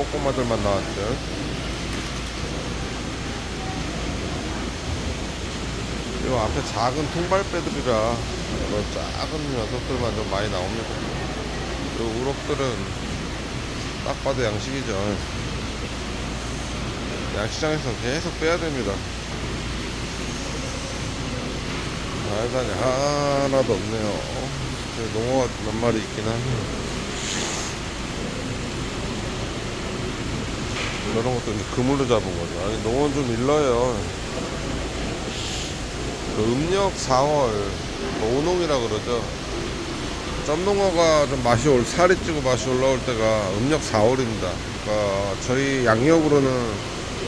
꼬꼬마들만 나왔죠. 요 앞에 작은 통발배들이라 이런 작은 녀석들만 좀 많이 나옵니다. 요 우럭들은 딱 봐도 양식이죠. 양식장에서 계속 빼야 됩니다. 알다니 하나도 없네요. 농어가 몇 마리 있긴 한데. 이런 것도 이제 그물로 잡은 거죠. 아니, 농어는 좀 일러요. 그 음력 4월, 뭐 오농이라 그러죠. 점농어가 좀 맛이 올, 살이 찌고 맛이 올라올 때가 음력 4월입니다. 그러니까 저희 양력으로는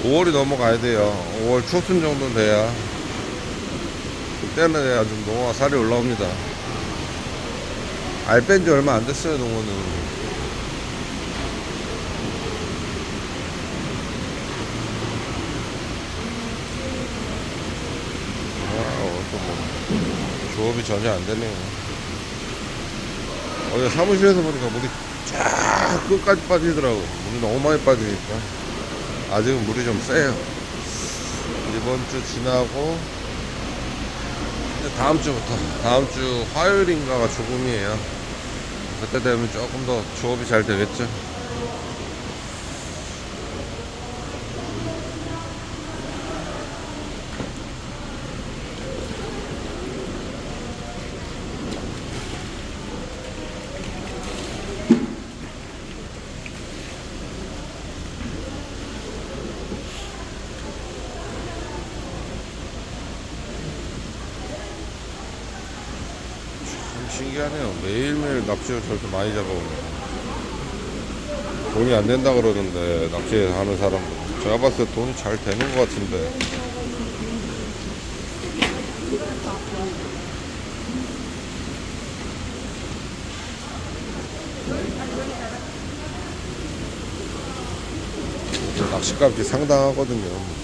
5월이 넘어가야 돼요. 5월 초순 정도는 돼야. 그때는 해야 좀 농어가 살이 올라옵니다. 알 뺀 지 얼마 안 됐어요, 농어는. 조업이 전혀 안 되네요. 어제 사무실에서 보니까 물이 쫙 끝까지 빠지더라고. 물이 너무 많이 빠지니까. 아직은 물이 좀 세요. 이번 주 지나고, 다음 주부터, 다음 주 화요일인가가 조금이에요. 그때 되면 조금 더 조업이 잘 되겠죠. 신기하네요. 매일매일 납치를 저렇게 많이 잡아오네요. 돈이 안 된다 그러는데 납치하는 사람들. 제가 봤을 때 돈이 잘 되는 것 같은데. 저 낚시값이 상당하거든요.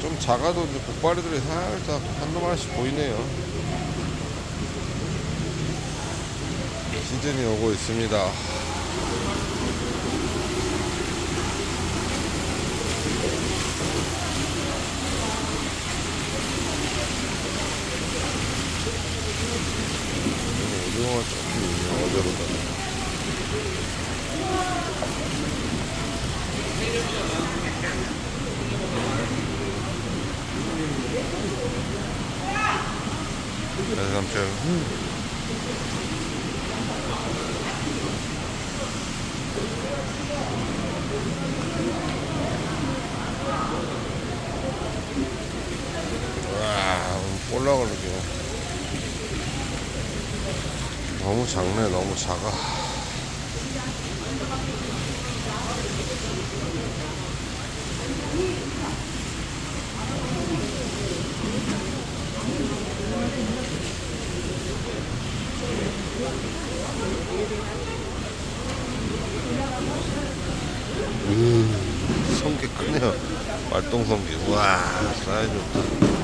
좀 작아도 이제 복바리들이 살짝 한두 마리씩 보이네요. 시즌이 오고 있습니다. 오징어가 조금 있네, 어제보다. 삼촌. 와, 볼라 그러게. 너무 작네, 너무 작아. 음, 성게 크네요. 말똥 성게. 와, 사이즈 좋다.